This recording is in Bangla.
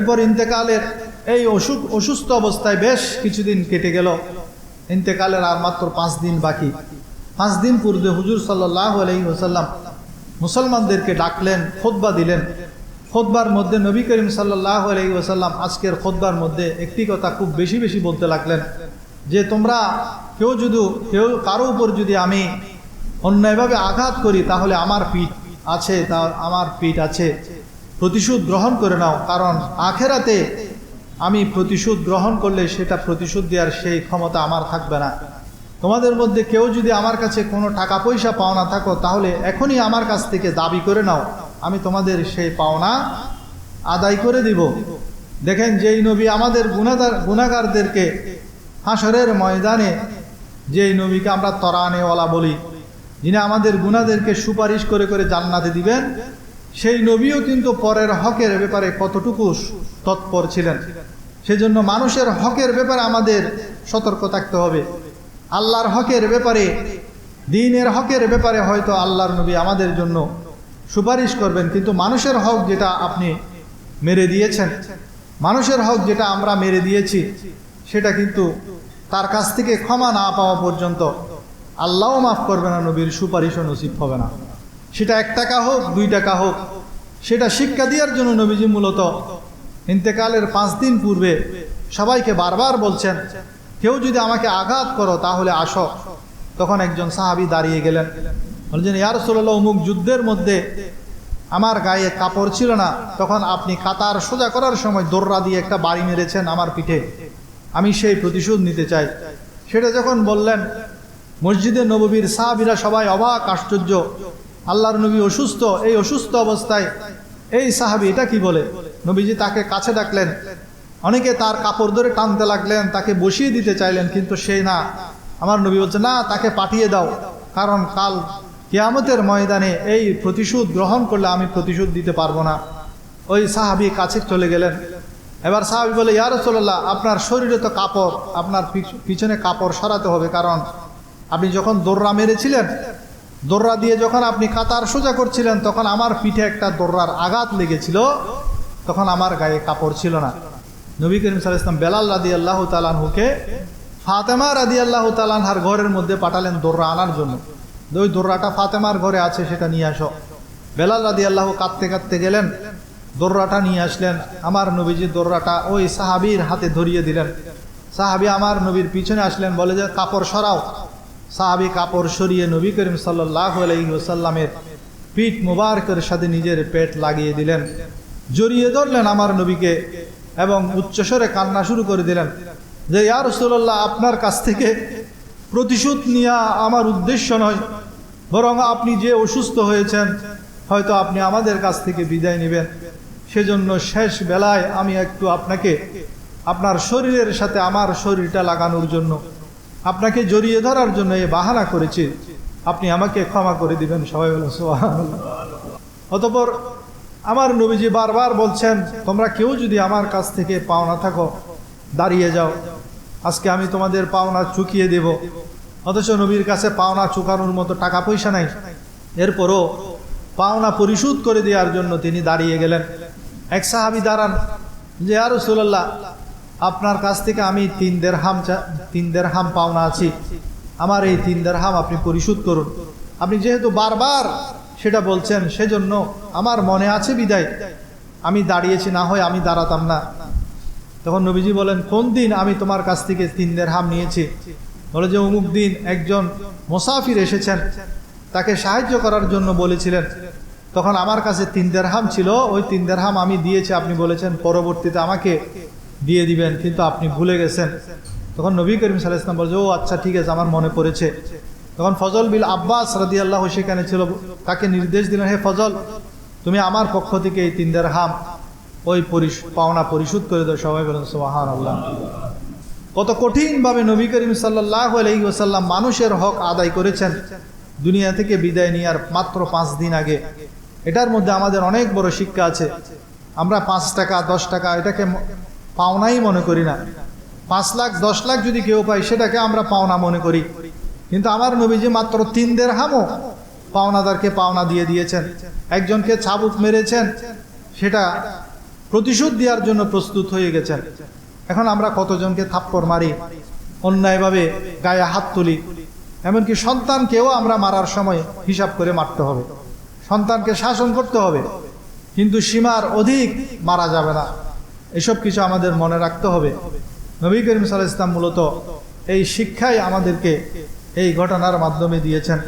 এরপর ইন্তেকালের এই অসুখ, অসুস্থ অবস্থায় বেশ কিছুদিন কেটে গেল। ইন্তেকালের আর মাত্র পাঁচ দিন বাকি। পাঁচ দিন পূর্বে হুজুর সাল্লাহ আলহি ওসাল্লাম মুসলমানদেরকে ডাকলেন খোদবা দিলেন। খোদবার মধ্যে নবী করিম সাল্লাহ আলহি ওসাল্লাম আজকের খোদবার মধ্যে একটি কথা খুব বেশি বেশি বলতে লাগলেন, যে তোমরা কেউ যদি, কেউ কারও উপর যদি আমি অন্যায়ভাবে আঘাত করি, তাহলে আমার পিঠ আছে, তা, আমার পিঠ আছে। প্রতিশোধ গ্রহণ করে নাও, কারণ আখেরাতে আমি প্রতিশোধ গ্রহণ করলে সেটা প্রতিশোধ দেওয়ার সেই ক্ষমতা আমার থাকবে না। তোমাদের মধ্যে কেউ যদি আমার কাছে কোনো টাকা পয়সা পাওনা থাকো, তাহলে এখনই আমার কাছ থেকে দাবি করে নাও, আমি তোমাদের সেই পাওনা আদায় করে দিব। দেখেন যেই নবী আমাদের গুণাদার, গুণাগারদেরকে হাসরের ময়দানে, যেই নবীকে আমরা তরানেওয়ালা বলি, যিনি আমাদের গুণাদেরকে সুপারিশ করে করে জান্নাতে দিবেন সেই নবীও কিন্তু পরের হকের ব্যাপারে কতটুকু তৎপর ছিলেন? সেজন্য মানুষের হকের ব্যাপারে আমাদের সতর্ক থাকতে হবে। আল্লাহর হকের ব্যাপারে, দিনের হকের ব্যাপারে হয়তো আল্লাহর নবী আমাদের জন্য সুপারিশ করবেন, কিন্তু মানুষের হক যেটা আপনি মেরে দিয়েছেন, মানুষের হক যেটা আমরা মেরে দিয়েছি, সেটা কিন্তু তার কাছ থেকে ক্ষমা না পাওয়া পর্যন্ত আল্লাহও মাফ করবে না, নবীর সুপারিশও নসিব হবে না। সেটা এক টাকা হোক, দুই টাকা হোক, সেটা শিক্ষা দেওয়ার জন্য নবীজি মূলত ইন্তেকালের পাঁচ দিন পূর্বে সবাইকে বারবার বলছেন, কেউ যদি আমাকে আঘাত করো তাহলে আসো। তখন একজন সাহাবি দাঁড়িয়ে গেলেন। বলছেন ইয়ার সোল্লা অমুক যুদ্ধের মধ্যে আমার গায়ে কাপড় ছিল না, তখন আপনি কাতার সোজা করার সময় দোররা দিয়ে একটা বাড়ি মেরেছেন আমার পিঠে। আমি সেই প্রতিশোধ নিতে চাই। সেটা যখন বললেন, মসজিদে নববীর সাহাবিরা সবাই অবাক, আশ্চর্য। আল্লাহর নবী অসুস্থ, এই অসুস্থ অবস্থায় এই সাহাবি এটা কি বলে? নবীজি তাকে কাছে ডাকলেন। অনেকে তার কাপড় ধরে টানতে লাগলেন, তাকে বসিয়ে দিতে চাইলেন, কিন্তু সেই না। আমার নবী বলছে, না, তাকে পাঠিয়ে দাও। কারণ কাল কিয়ামতের ময়দানে এই প্রতিশোধ গ্রহণ করলে আমি প্রতিশোধ দিতে পারব না। ওই সাহাবি কাছে চলে গেলেন। এবার সাহাবি বলে ইয়ার রসোল্লাহ আপনার শরীরে তো কাপড়, আপনার পিছনে কাপড় সরাতে হবে। কারণ আপনি যখন দোররা মেরেছিলেন দোররা দিয়ে যখন আপনি কাতার সোজা করছিলেন, তখন আমার পিঠে একটা দোররার আঘাত লেগেছিল। তখন আমার গায়ে কাপড় ছিল না। নবী করিম সাল ইসলাম বেলাল রাদি আল্লাহ তালানহুকে ফাতেমা রাদি আল্লাহ তালানহার ঘরের মধ্যে পাঠালেন দোররা আনার জন্য। ওই দোররাটা ফাতেমার ঘরে আছে, সেটা নিয়ে আসো। বেলাল রাদি আল্লাহ কাঁদতে কাঁদতে গেলেন, দোররাটা নিয়ে আসলেন। আমার নবীজি দোররাটা ওই সাহাবির হাতে ধরিয়ে দিলেন। সাহাবি আমার নবীর পিছনে আসলেন, বলে যে কাপড় সরাও। সাহাবি কাপড় সরিয়ে নবী করিম সাল্লাহ আলহিসাল্লামের পিঠ মুবারকের সাথে নিজের পেট লাগিয়ে দিলেন। জড়িয়ে ধরলেন আমার নবীকে এবং উচ্চস্বরে কান্না শুরু করে দিলেন যে, ইয়া রসুল্লাহ আপনার কাছ থেকে প্রতিশোধ নেওয়া আমার উদ্দেশ্য নয়। বরং আপনি যে অসুস্থ হয়েছেন, হয়তো আপনি আমাদের কাছ থেকে বিদায় নেবেন। সেজন্য শেষ বেলায় আমি একটু আপনাকে, আপনার শরীরের সাথে আমার শরীরটা লাগানোর জন্য আপনাকে জড়িয়ে ধরার জন্য এ বাহানা করেছি। আপনি আমাকে ক্ষমা করে দিবেন, সবাই বলে অতপর আমার নবীজি বারবার বলছেন, তোমরা কেউ যদি আমার কাছ থেকে পাওনা থাকো, দাঁড়িয়ে যাও। আজকে আমি তোমাদের পাওনা চুকিয়ে দেব। অথচ নবীর কাছে পাওনা চুকানোর মতো টাকা পয়সা নাই। এরপরও পাওনা পরিশোধ করে দেওয়ার জন্য তিনি দাঁড়িয়ে গেলেন। এক সাহাবি দাঁড়ান, যে আর রসুল্লাহ আপনার কাছ থেকে আমি তিন দের হাম তিন দের হাম পাওনা আছি। আমার এই তিন দের হাম আপনি পরিশোধ করুন। আপনি যেহেতু বারবার সেটা বলছেন, সেজন্য আমার মনে আছে বিদায়। আমি দাঁড়িয়েছি, না হয় আমি দাঁড়াতাম না। তখন নবীজি বলেন, কোন দিন আমি তোমার কাছ থেকে তিন দের হাম নিয়েছি? বলে যে, অমুক দিন একজন মোসাফির এসেছেন। তাকে সাহায্য করার জন্য বলেছিলেন। তখন আমার কাছে তিন দেড়হাম ছিল। ওই তিন দেড়হাম আমি দিয়েছি। আপনি বলেছেন, পরবর্তীতে আমাকে দিয়ে দিবেন, কিন্তু আপনি ভুলে গেছেন। তখন নবী করিম সাল ইসলাম বলছে, ও আচ্ছা ঠিক আছে, আমার মনে পড়েছে। তখন ফজল বিল আব্বাস রাদি আল্লাহ সেখানে ছিল, তাকে নির্দেশ দিলেন, হে ফজল, তুমি আমার পক্ষ থেকে এই তিন হাম, ওই পাওনা পরিশোধ করে দাও। সবাই বলেন সোহান আল্লাহ কত কঠিনভাবে নবী করিম সাল্লাহ আলহি ওসাল্লাম মানুষের হক আদায় করেছেন, দুনিয়া থেকে বিদায় নেওয়ার মাত্র পাঁচ দিন আগে। এটার মধ্যে আমাদের অনেক বড় শিক্ষা আছে। আমরা পাঁচ টাকা, দশ টাকা, এটাকে পাওনাই মনে করি না। পাঁচ লাখ, দশ লাখ যদি কেউ পাই সেটাকে আমরা পাওনা মনে করি। কিন্তু আমার নবীজি মাত্র তিন দের হামও পাওনাদারকে পাওনা দিয়ে দিয়েছেন। একজনকে ছাবুক মেরেছেন, সেটা প্রতিশোধ দেওয়ার জন্য প্রস্তুত হয়ে গেছেন। এখন আমরা কতজনকে থাপ্পড় মারি, অন্যায়ভাবে গায়ে হাত তুলি। এমনকি সন্তানকেও আমরা মারার সময় হিসাব করে মারতে হবে। সন্তানকে শাসন করতে হবে, কিন্তু সীমার অধিক মারা যাবে না। এসব কিছু আমাদের মনে রাখতে হবে। নবী করিম সাল্লাহ ইসলাম মূলত এই শিক্ষাই আমাদেরকে এই ঘটনার মাধ্যমে দিয়েছেন।